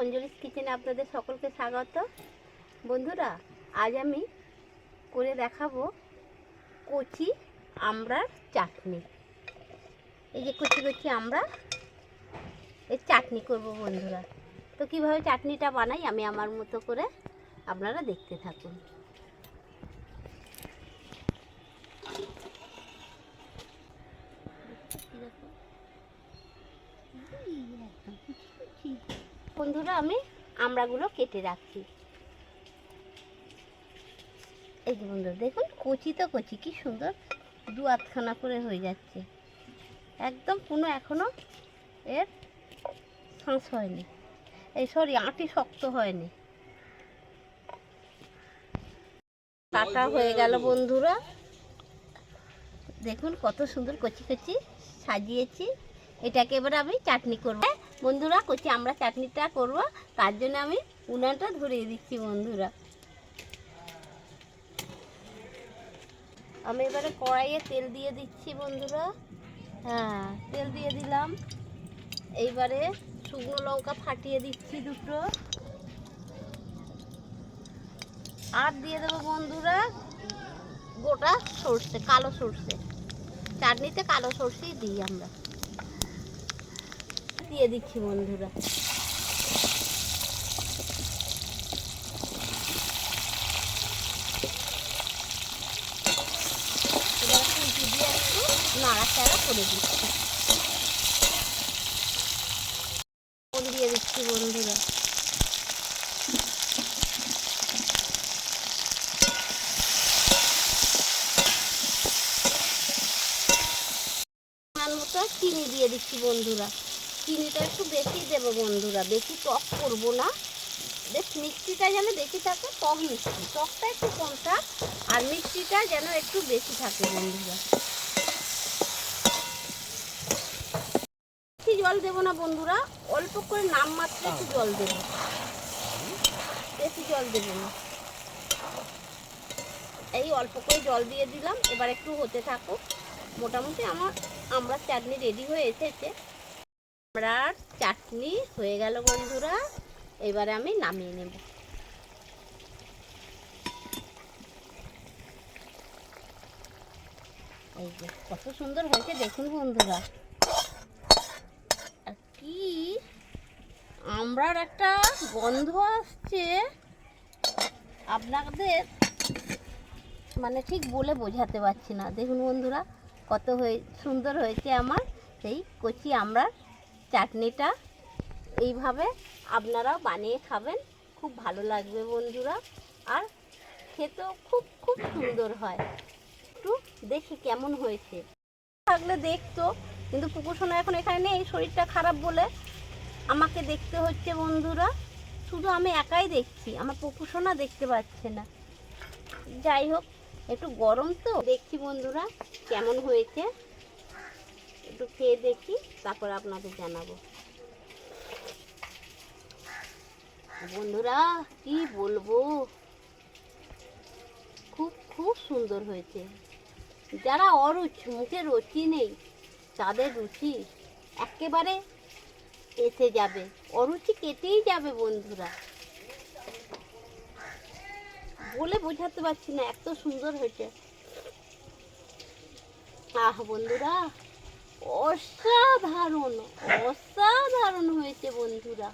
অঞ্জলিস কিচেনে আপনাদের সকলকে স্বাগত। বন্ধুরা, আজ আমি করে দেখাবো কচি আমড়ার চাটনি। এই যে কচি কচি আমরা এই চাটনি করব বন্ধুরা। তো কীভাবে চাটনিটা বানাই আমি আমার মতো করে আপনারা দেখতে থাকুন। বন্ধুরা, আমি আমড়াগুলো কেটে রাখছি। এই যে বন্ধুরা, দেখুন, কচি তো কচি, কি সুন্দর দু আধখানা করে হয়ে যাচ্ছে। একদম কোনো এখনও এর শাঁস হয়নি। এই সরি আঁটি শক্ত হয়নি। কাটা হয়ে গেল বন্ধুরা। দেখুন, কত সুন্দর কচি কচি সাজিয়েছি। এটাকে এবারে আমি চাটনি করব। বন্ধুরা কচি আমরা চাটনিটা করব, তার জন্য আমি উনানটা ধরিয়ে দিচ্ছি, বন্ধুরা। আমি এবারে কড়াইয়ে তেল দিয়ে দিচ্ছি, বন্ধুরা। হ্যাঁ তেল দিয়ে দিলাম। এইবারে শুকনো লঙ্কা ফাটিয়ে দিচ্ছি দুটো। আর দিয়ে দেবো, বন্ধুরা, গোটা সর্ষে, কালো সর্ষে। চাটনিতে কালো সর্ষেই দিই আমরা। দিয়ে দিচ্ছি বন্ধুরা। করে দিচ্ছি। দিয়ে দিচ্ছি বন্ধুরা। চিনি দিয়ে দিচ্ছি বন্ধুরা। চিনিটা একটু বেশি দেবো বন্ধুরা, বেশি টক করব না। বেশ মিষ্টিটা যেন বেশি থাকে, টক মিষ্টি। টকটা একটু কম থাক, আর মিষ্টিটা যেন একটু বেশি থাকে বন্ধুরা। বেশি জল দেবো না বন্ধুরা, অল্প করে নাম মাত্র একটু জল দেবো। বেশি জল দেবো না। এই অল্প করে জল দিয়ে দিলাম, এবার একটু হতে থাকুক। মোটামুটি আমার, আমরা চাটনি রেডি হয়ে এসেছে। আমরার চাটনি হয়ে গেল বন্ধুরা। এবারে আমি নামিয়ে নেব। এই যে, কত সুন্দর হয়েছে দেখুন বন্ধুরা। কি আমরার একটা গন্ধ আসছে। আপনাদের মানে ঠিক বলে বোঝাতে পারছি না। দেখুন বন্ধুরা, কত হয়ে, সুন্দর হয়েছে আমার সেই কচি আমরা চাটনিটা এইভাবে আপনারাও বানিয়ে খাবেন। খুব ভালো লাগবে বন্ধুরা। আর খেতেও খুব খুব সুন্দর হয়। একটু দেখি কেমন হয়েছে। থাকলে দেখতো, কিন্তু পুকুরসোনা এখন এখানে নেই, শরীরটা খারাপ বলে আমাকে দেখতে হচ্ছে বন্ধুরা। শুধু আমি একাই দেখছি, আমার পুকুরসোনা দেখতে পাচ্ছে না। যাই হোক, একটু গরম তো। দেখছি বন্ধুরা কেমন হয়েছে। একটু খেয়ে দেখি, তারপর আপনাদের জানাব। বন্ধুরা, কি বলব? খুব খুব সুন্দর হয়েছে। যারা অরুচ, মুখে রুচি নেই, তাদের রুচি একেবারে এসে যাবে। অরুচি কেটেই যাবে, বন্ধুরা। বলে বোঝাতে পারছি না, এত সুন্দর হয়েছে। আহ, বন্ধুরা অসাধারণ অসাধারণ হয়েছে বন্ধুরা।